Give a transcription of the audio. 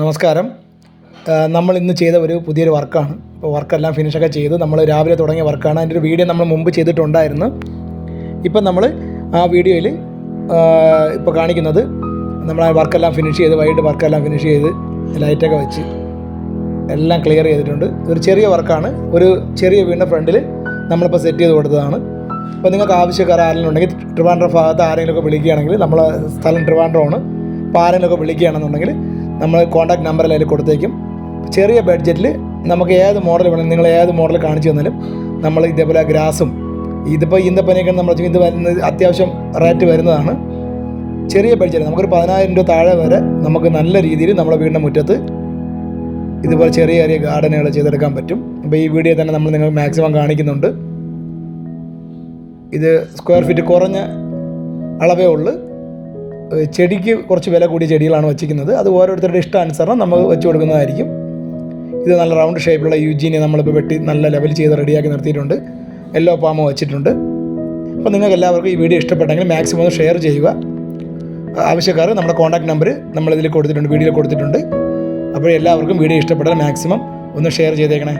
നമസ്കാരം. നമ്മൾ ഇന്ന് ചെയ്ത ഒരു പുതിയൊരു വർക്കാണ്. ഇപ്പോൾ വർക്കെല്ലാം ഫിനിഷൊക്കെ ചെയ്ത്. നമ്മൾ രാവിലെ തുടങ്ങിയ വർക്കാണ്. അതിന്റെ ഒരു വീഡിയോ നമ്മൾ മുമ്പ് ചെയ്തിട്ടുണ്ടായിരുന്നു. ഇപ്പം നമ്മൾ ആ വീഡിയോയിൽ ഇപ്പോൾ കാണിക്കുന്നത് നമ്മൾ ആ വർക്കെല്ലാം ഫിനിഷ് ചെയ്ത് വൈകിട്ട് വർക്കെല്ലാം ഫിനിഷ് ചെയ്ത് ലൈറ്റൊക്കെ വെച്ച് എല്ലാം ക്ലിയർ ചെയ്തിട്ടുണ്ട്. ഒരു ചെറിയ വർക്കാണ്. ഒരു ചെറിയ വീടിന്റെ ഫ്രണ്ടിൽ നമ്മളിപ്പോൾ സെറ്റ് ചെയ്ത് കൊടുത്തതാണ്. അപ്പോൾ നിങ്ങൾക്ക് ആവശ്യക്കാർ ആരെങ്കിലും ഉണ്ടെങ്കിൽ ട്രിവാൻഡ്രം ഭാഗത്ത് ആരെങ്കിലുമൊക്കെ വിളിക്കുകയാണെങ്കിൽ നമ്മളെ സ്ഥലം ട്രിവാൻഡ്രമാണ്. അപ്പോൾ ആരെങ്കിലുമൊക്കെ വിളിക്കുകയാണെന്നുണ്ടെങ്കിൽ നമ്മൾ കോൺടാക്ട് നമ്പറിൽ അതിൽ കൊടുത്തേക്കും. ചെറിയ ബഡ്ജറ്റിൽ നമുക്ക് ഏത് മോഡൽ വേണം നിങ്ങൾ ഏത് മോഡൽ കാണിച്ചു തന്നാലും നമ്മൾ ഇതേപോലെ ഗ്രാസും ഇതിപ്പോൾ ഈന്തപ്പനയൊക്കെ നമ്മൾ ഇത് അത്യാവശ്യം റേറ്റ് വരുന്നതാണ്. ചെറിയ ബഡ്ജറ്റ് നമുക്കൊരു പതിനായിരം രൂപ താഴെ വരെ നമുക്ക് നല്ല രീതിയിൽ നമ്മുടെ വീടിന്റെ മുറ്റത്ത് ഇതുപോലെ ചെറിയ ചെറിയ ഗാർഡനുകൾ ചെയ്തെടുക്കാൻ പറ്റും. അപ്പോൾ ഈ വീഡിയോ തന്നെ നമ്മൾ നിങ്ങൾ മാക്സിമം കാണിക്കുന്നുണ്ട്. ഇത് സ്ക്വയർ ഫീറ്റ് കുറഞ്ഞ അളവേ ഉള്ളൂ. ചെടിക്ക് കുറച്ച് വില കൂടിയ ചെടികളാണ് വച്ചിരിക്കുന്നത്. അത് ഓരോരുത്തരുടെ ഇഷ്ടാനുസരണം നമ്മൾ വെച്ച് കൊടുക്കുന്നതായിരിക്കും. ഇത് നല്ല റൗണ്ട് ഷേപ്പിലുള്ള യുജീനെ നമ്മളിപ്പോൾ വെട്ടി നല്ല ലെവൽ ചെയ്ത് റെഡിയാക്കി നിർത്തിയിട്ടുണ്ട്. യെല്ലോ പാമോ വെച്ചിട്ടുണ്ട്. അപ്പോൾ നിങ്ങൾക്ക് എല്ലാവർക്കും ഈ വീഡിയോ ഇഷ്ടപ്പെട്ടെങ്കിൽ മാക്സിമം ഒന്ന് ഷെയർ ചെയ്യുക. ആവശ്യക്കാർ നമ്മുടെ കോൺടാക്ട് നമ്പർ നമ്മളിതിൽ കൊടുത്തിട്ടുണ്ട് വീഡിയോയിൽ കൊടുത്തിട്ടുണ്ട്. അപ്പോൾ എല്ലാവർക്കും വീഡിയോ ഇഷ്ടപ്പെട്ടാൽ മാക്സിമം ഒന്ന് ഷെയർ ചെയ്തേക്കണേ.